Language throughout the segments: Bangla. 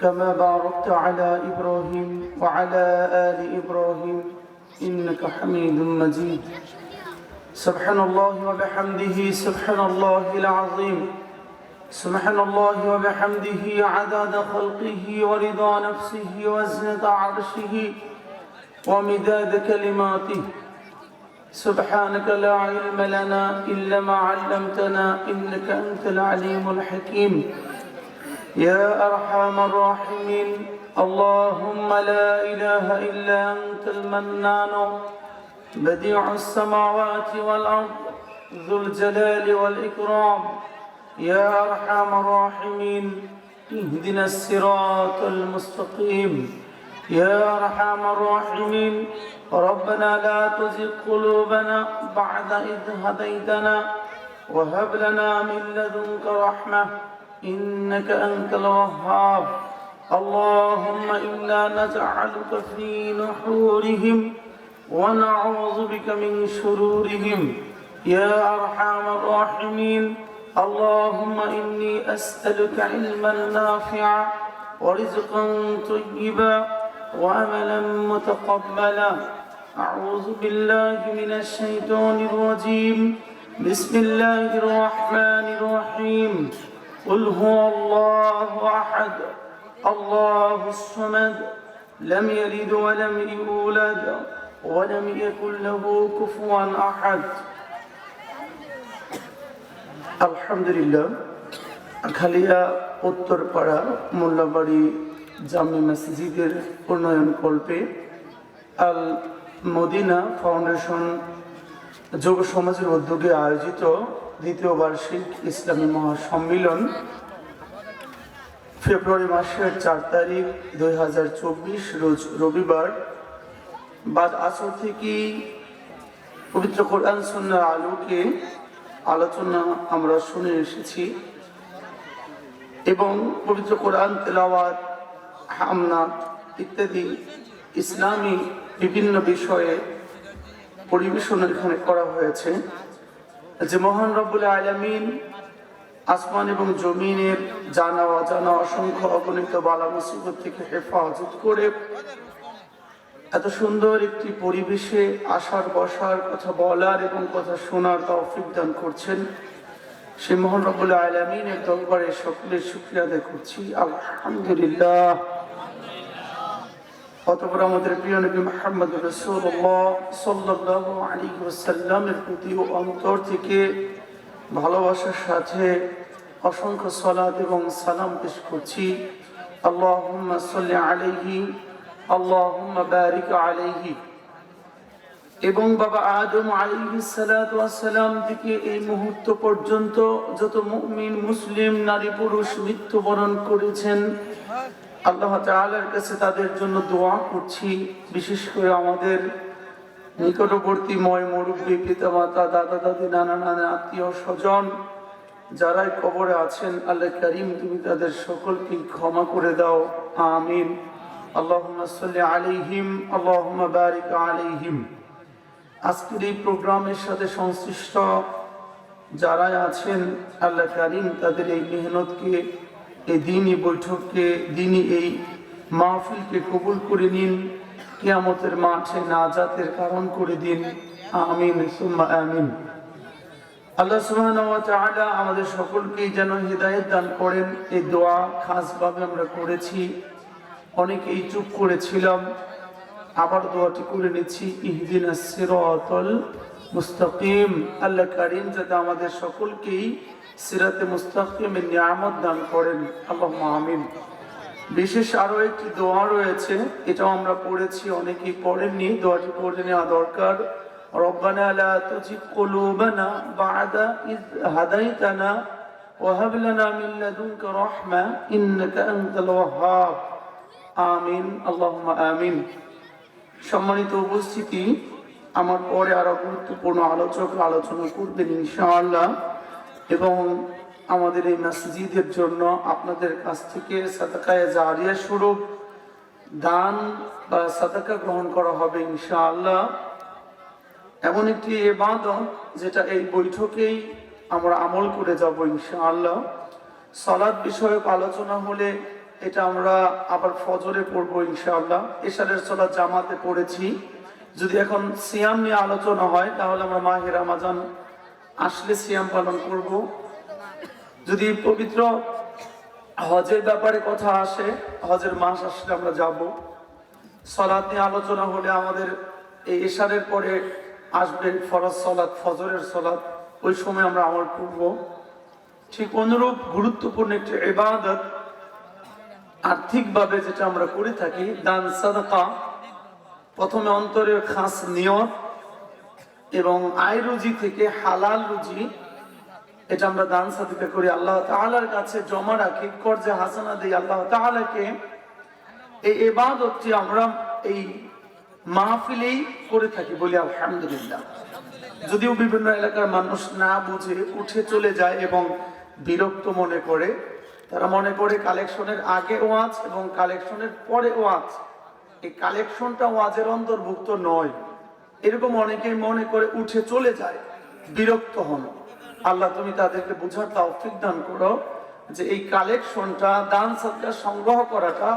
كما باركت على إبراهيم وعلى آل إبراهيم إنك حميد مجيد. سبحان الله وبحمده سبحان الله العظيم. سبحان الله وبحمده عدد خلقه ورضا نفسه وزنة عرشه ومداد كلماته. سبحانك لا علم لنا إلا ما علمتنا إنك أنت العليم الحكيم. يا أرحم الراحمين. اللهم لا إله إلا أنت المنان. بديع السماوات والأرض ذو الجلال والإكرام. يا أرحم الراحمين. اهدنا الصراط المستقيم. يا أرحم الراحمين. ربنا لا تزغ قلوبنا بعد إذ هديتنا. وهب لنا من لدنك رحمة. إنك أنت الوهاب. اللهم إنا نجعلك في نحورهم ونعوذ بك من شرورهم. يا أرحم الراحمين. اللهم إني أسألك علما نافعا ورزقا طيبا وعملا متقبلا. أعوذ بالله من الشيطان الرجيم. بسم الله الرحمن الرحيم. قل هو الله أحد الله الصمد لم يلد ولم يولد ولم يكن له كفوا أحد আলহামদুলিল্লাহ খালিয়া উত্তরপাড়া মোল্লাবাড়ি জামে মসজিদের উন্নয়ন কল্পে আল মদিনা ফাউন্ডেশন যুব সমাজের উদ্যোগে আয়োজিত দ্বিতীয় বার্ষিক ইসলামী মহাসম্মিলন ফেব্রুয়ারি মাসের চার তারিখ দুই হাজার চব্বিশ রোজ রবিবার। বাদ আসর থেকে পবিত্র কোরআন সন্ন্যার আলোকে আলোচনা আমরা শুনে এসেছি এবং পবিত্র কোরআন, তেলাওয়াত হামনাথ ইত্যাদি ইসলামী বিভিন্ন বিষয়ে পরিবেশন এখানে করা হয়েছে। যে মহান রব্বুল আলমিন আসমান এবং জমিনের জানা, অজানা, অসংখ্য অগণিত বালা মুসিবত থেকে হেফাজত করে এত সুন্দর একটি পরিবেশে আসার, বসার কথা বলার এবং কথা শোনার তৌফিক দান করছেন সে মোহন রব্বুল আলমিনের দরবারে সকলের শুক্রিয়া আদায় করছি। আলহামদুলিল্লাহ। অতপর আমাদের প্রিয় নবী মোহাম্মদ রসুল্লাহ সাল্লাহ আলী ওসাল্লামের প্রতি অন্তর থেকে ভালোবাসার সাথে অসংখ্য সলাদ এবং সালাম পেশ করছি। আল্লাহ সাল্লি আলাইহি আল্লাহ বারিক আলাইহি। এবং বাবা আদম আলাইহিসালাম থেকে এই মুহূর্ত পর্যন্ত যত মুমিন, মুসলিম, নারী, পুরুষ মৃত্যুবরণ করেছেন আল্লাহ তাআলার কাছে তাদের জন্য দোয়া করছি, বিশেষ করে আমাদের নিকটবর্তী ময় মুরব্বী পিতা মাতা দাদা দাদি, নানা নানা আত্মীয় স্বজন যারাই কবরে আছেন, আল্লাহ করিম তুমি তাদের সকলকে ক্ষমা করে দাও, আমিন। আল্লাহুম্মা সাল্লি আলাইহিম, আল্লাহুম্মা আজকের এই প্রোগ্রামের সাথে সংশ্লিষ্ট যারা আছেন, আল্লাহ কারিম তাদের এই মেহনতকে এই দিনই বৈঠককে, দিনই এই মাহফিলকে কবুল করে নিন। কেয়ামতের মাঠে নাজাতের কারণ করে দিন। আমিন, সুম্মা আমিন। আল্লাহ সুবহানাহু ওয়া তাআলা আমাদের সকলকেই যেন হেদায়েত দান করেন। এই দোয়া খাসভাবে আমরা করেছি। অনেকেই চুপ করেছিলাম। আবার দোয়াটি করে নিচ্ছি ইহদিন সিরাতাল মুস্তাকিম আল্লাহ কারিম যাতে আমাদের সকলকেই সিরাতে মুস্তাকিমের নিয়ামত দান করেন আল্লাহ আমিন বিশেষ আরো একটি দোয়া রয়েছে এটাও আমরা পড়েছি অনেকেই পড়েননি দোয়াটি পড়ে নেওয়া দরকার ربنا لا تزغ قلوبنا بعد إذ هديتنا وهب لنا من لدنك رحمة إنك أنت الوهاب আমিন আল্লাহুম্মা আমিন সম্মানিত উপস্থিতি, আমার পরে আরও গুরুত্বপূর্ণ আলোচক আলোচনা করবেন ইনশাআল্লাহ। এবং আমাদের এই মসজিদের জন্য আপনাদের কাছ থেকে সাদাকায় জারিয়া স্বরূপ দান বা সাদাকা গ্রহণ করা হবে ইনশাআল্লাহ। এমন একটি এবাদত যেটা এই বৈঠকেই আমরা আমল করে যাব ইনশাআল্লাহ। সলাদ বিষয়ক আলোচনা হলে এটা আমরা আবার ফজরে পড়ব ইনশাআল্লাহ। এশারের সলাদ জামাতে পড়েছি। যদি এখন সিয়াম নিয়ে আলোচনা হয়, তাহলে আমরা মাহের রামাজান আসলে সিয়াম পালন করব। যদি পবিত্র হজের ব্যাপারে কথা আসে, হজের মাস আসলে আমরা যাব। সলাদ নিয়ে আলোচনা হলে আমাদের এই এশারের পরে আসবে ফরজ সলাদ ফজরের সলাদ ওই সময় আমরা আমল করব। ঠিক অনুরূপ গুরুত্বপূর্ণ একটি ইবাদত আর্থিকভাবে যেটা আমরা করে থাকি, দান, সাদাকা, প্রথমে অন্তরের খাস নিয়ত এবং আয় রুজি থেকে হালাল রুজি, এটা আমরা দান, সাদিকা করি আল্লাহ তাআলার কাছে জমা রাখি, কর্জে হাসানা দিই আল্লাহ তাআলাকে। এই এবাদতটি আমরা এই মাহফিলেই করে থাকি বলি আলহামদুলিল্লাহ। যদিও বিভিন্ন এলাকার মানুষ না বুঝে উঠে চলে যায় এবং বিরক্ত মনে করে তারা মনে করে কালেকশনের আগে ওয়াজ এবং কালেকশনের পরে ওয়াজ। এই কালেকশনটা ওয়াজের অন্তর্ভুক্ত নয়। এরকম অনেকেই মনে করে উঠে চলে যায়, বিরক্ত হন। আল্লাহ, তুমি তাদেরকে বুঝার তৌফিক দান করো যে এই কালেকশনটা, দান সদকা সংগ্রহ করাটা,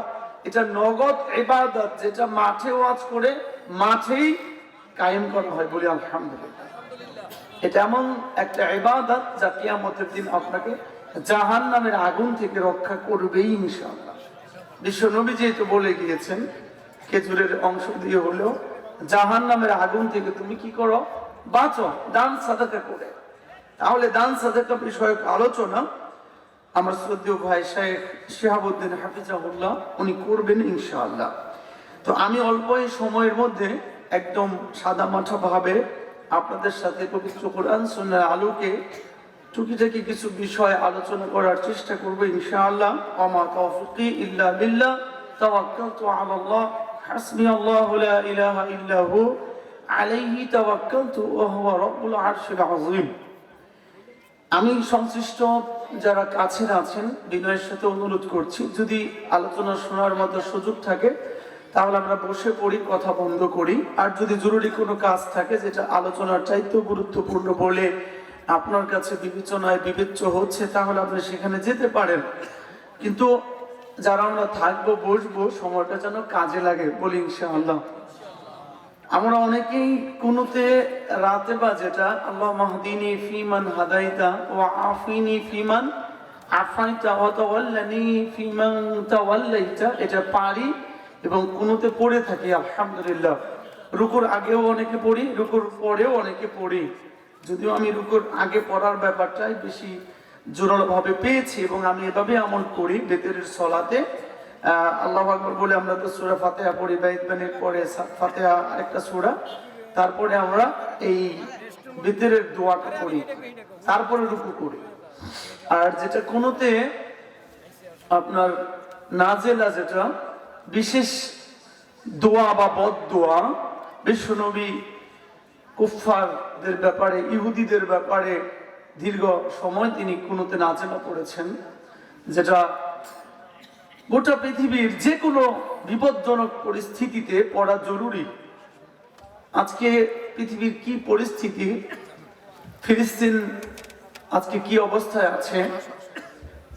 এটা নগদ ইবাদত যেটা মাঠে ওয়াজ করে মাঠেই কায়েম করা হয় বলি আলহামদুলিল্লাহ। এটা এমন একটা ইবাদত যা কিয়ামতের দিন আপনাকে জাহান নামের আগুন থেকে রক্ষা করবেই ইনশাআল্লাহ। বিশ্ব নবী যেহেতু বলে গিয়েছেন, খেজুরের অংশ দিয়ে হলেও জাহান নামের আগুন থেকে তুমি কি করো? বাঁচো, দান সাদাকা করে। তাহলে দান সাদাকা বিষয়ক আলোচনা আমার শ্রদ্ধেয় ভাই শেখ শিহাবুদ্দিন হাফিজাহুল্লাহ, উনি করবেন ইনশাআল্লাহ। তো আমি অল্প এই সময়ের মধ্যে একদম সাদা মাঠা ভাবে আপনাদের সাথে পবিত্র কোরআন, সুন্নাহর আলোকে টুকিটাকি কিছু বিষয় আলোচনা করার চেষ্টা করব ইনশাআল্লাহ। আমা সংশ্লিষ্ট যারা কাছের আছেন, বিনয়ের সাথে অনুরোধ করছি, যদি আলোচনা শোনার মতো সুযোগ থাকে, তাহলে আমরা বসে পড়ি, কথা বন্ধ করি। আর যদি জরুরি কোনো কাজ থাকে, যেটা আলোচনার চাইতেও গুরুত্বপূর্ণ বলে আপনার কাছে বিবেচনায় বিবেচ্য হচ্ছে, তাহলে আপনি সেখানে যেতে পারেন। কিন্তু যারা আমরা থাকব, বসবো, সময়টা যেন কাজে লাগে বলি ইনশাআল্লাহ। আমরা অনেকেই কুনুতে রাতে বা যেটা আল্লাহ মাহদিনী ফিমান হাদাইতা ও আফিনি ফিমান আফাইতা ও তাওয়াল্লানি ফিমান তাওয়াল্লাইতা। এটা পারি এবং কুনুতে পড়ে থাকি, আলহামদুলিল্লাহ। রুকুর আগেও অনেকে পড়ি, রুকুর পরেও অনেকে পড়ি। যদিও আমি রুকুর আগে পড়ার ব্যাপারটাই বেশি জোরালোভাবে পেয়েছি এবং আমি এভাবে আমল করি বেতের সলাতে। আল্লাহ আকবর বলে আমরা তো সুরা ফাতেহা পড়ি বাইতবানের পরে ফাতেহা আরেকটা সুরা। তারপরে আমরা এই বেতের দোয়াটা করি, তারপরে রুকু করি। আর যেটা কোনোতে আপনার নাজেলা যেটা, বিশেষ দোয়া বা বদ দোয়া বিশ্বনবী কুফফারদের ব্যাপারে, ইহুদিদের ব্যাপারে দীর্ঘ সময় তিনি কোনোতে নাচেনা করেছেন, যেটা গোটা পৃথিবীর যে কোনো বিপজ্জনক পরিস্থিতিতে পড়া জরুরি। আজকে পৃথিবীর কি পরিস্থিতি? ফিলিস্তিন আজকে কি অবস্থায় আছে?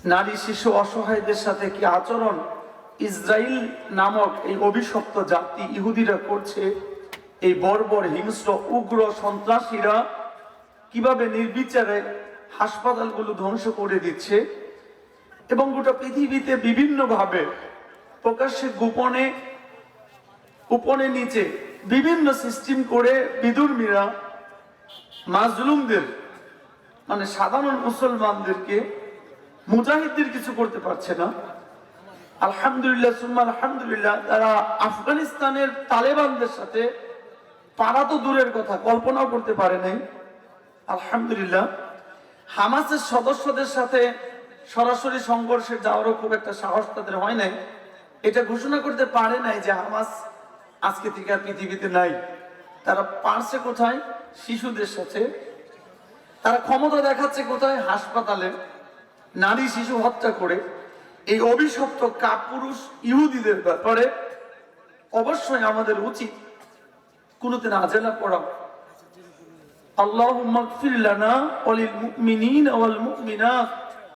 নারী, শিশু, অসহায়দের সাথে কি আচরণ? ইসরায়েল নামক এই অভিশপ্ত জাতি ইহুদিরা করছে এই বর্বর হিংস্র, উগ্র সন্ত্রাসীরা কীভাবে নির্বিচারে হাসপাতালগুলো ধ্বংস করে দিচ্ছে এবং গোটা পৃথিবীতে বিভিন্নভাবে প্রকাশ্যে গোপনে উপরে নিচে বিভিন্ন সিস্টেম করে বিদুর্মীরা, মাজলুমদের মানে সাধারণ মুসলমানদেরকে, মুজাহিদদের কিছু করতে পারছে না। আলহামদুলিল্লাহ, সুম্মা আলহামদুলিল্লাহ, তারা আফগানিস্তানের তালেবানদের সাথে পারা তো দূরের কথা, কল্পনাও করতে পারে নাই। আলহামদুলিল্লাহ। হামাসের সদস্যদের সাথে সরাসরি সংঘর্ষে যাওয়ারও খুব একটা সাহস তাদের হয় নাই। এটা ঘোষণা করতে পারে নাই যে হামাস আজকে থেকে আর পৃথিবীতে নাই। তারা পারছে কোথায়? শিশুদের সাথে। তারা ক্ষমতা দেখাচ্ছে কোথায়? হাসপাতালে। নারী শিশু হত্যা করে। এই অভিশপ্ত কাপুরুষ ইহুদিদের ব্যাপারে অবশ্যই আমাদের উচিত কোনোদিন আজেলা পড়াও আল্লাহ মাগফির লানা ওয়ালিল মুমিনিন ওয়াল মুমিনাত।